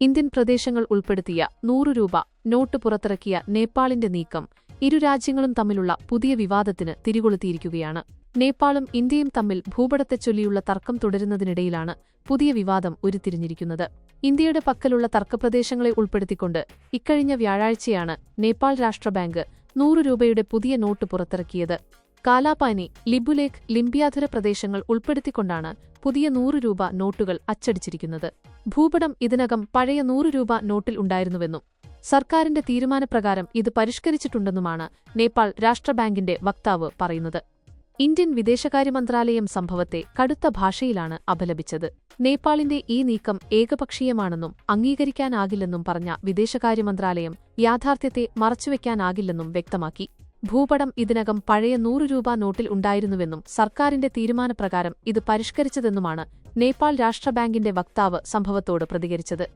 Indian പ്രദേശങ്ങൾ ഉൾപ്പെടുത്തിയ നൂറു രൂപ നോട്ട് പുറത്തിറക്കിയ നേപ്പാളിന്റെ നീക്കം ഇരു രാജ്യങ്ങളും തമ്മിലുള്ള പുതിയ വിവാദത്തിന് തിരികൊളുത്തിയിരിക്കുകയാണ്. നേപ്പാളും ഇന്ത്യയും തമ്മിൽ ഭൂപടത്തെ ചൊല്ലിയുള്ള തർക്കം തുടരുന്നതിനിടയിലാണ് പുതിയ വിവാദം ഉരുത്തിരിഞ്ഞിരിക്കുന്നത്. ഇന്ത്യയുടെ പക്കലുള്ള തർക്കപ്രദേശങ്ങളെ ഉൾപ്പെടുത്തിക്കൊണ്ട് ഇക്കഴിഞ്ഞ വ്യാഴാഴ്ചയാണ് നേപ്പാൾ രാഷ്ട്രബാങ്ക് നൂറു രൂപയുടെ പുതിയ നോട്ട് പുറത്തിറക്കിയത്. കാലാപാനി ലിബുലേഖ് ലിംബിയാധര പ്രദേശങ്ങൾ ഉൾപ്പെടുത്തിക്കൊണ്ടാണ് പുതിയ നൂറ് രൂപ നോട്ടുകൾ അച്ചടിച്ചിരിക്കുന്നത്. ഭൂപടം ഇതിനകം പഴയ നൂറ് രൂപ നോട്ടിൽ ഉണ്ടായിരുന്നുവെന്നും സർക്കാരിന്റെ തീരുമാനപ്രകാരം ഇത് പരിഷ്കരിച്ചിട്ടുണ്ടെന്നുമാണ് നേപ്പാൾ രാഷ്ട്രബാങ്കിന്റെ വക്താവ് പറയുന്നത്. ഇന്ത്യൻ വിദേശകാര്യ മന്ത്രാലയം സംഭവത്തെ കടുത്ത ഭാഷയിലാണ് അപലപിച്ചത്. നേപ്പാളിന്റെ ഈ നീക്കം ഏകപക്ഷീയമാണെന്നും അംഗീകരിക്കാനാകില്ലെന്നും പറഞ്ഞ വിദേശകാര്യ മന്ത്രാലയം യാഥാർത്ഥ്യത്തെ മറച്ചുവെക്കാനാകില്ലെന്നും വ്യക്തമാക്കി. ഭൂപടം ഇതിനകം പഴയ നൂറ് രൂപ നോട്ടിൽ ഉണ്ടായിരുന്നുവെന്നും സർക്കാരിന്റെ തീരുമാനപ്രകാരം ഇത് പരിഷ്കരിച്ചതെന്നുമാണ് നേപ്പാൾ രാഷ്ട്രബാങ്കിന്റെ വക്താവ് സംഭവത്തോട് പ്രതികരിച്ചത്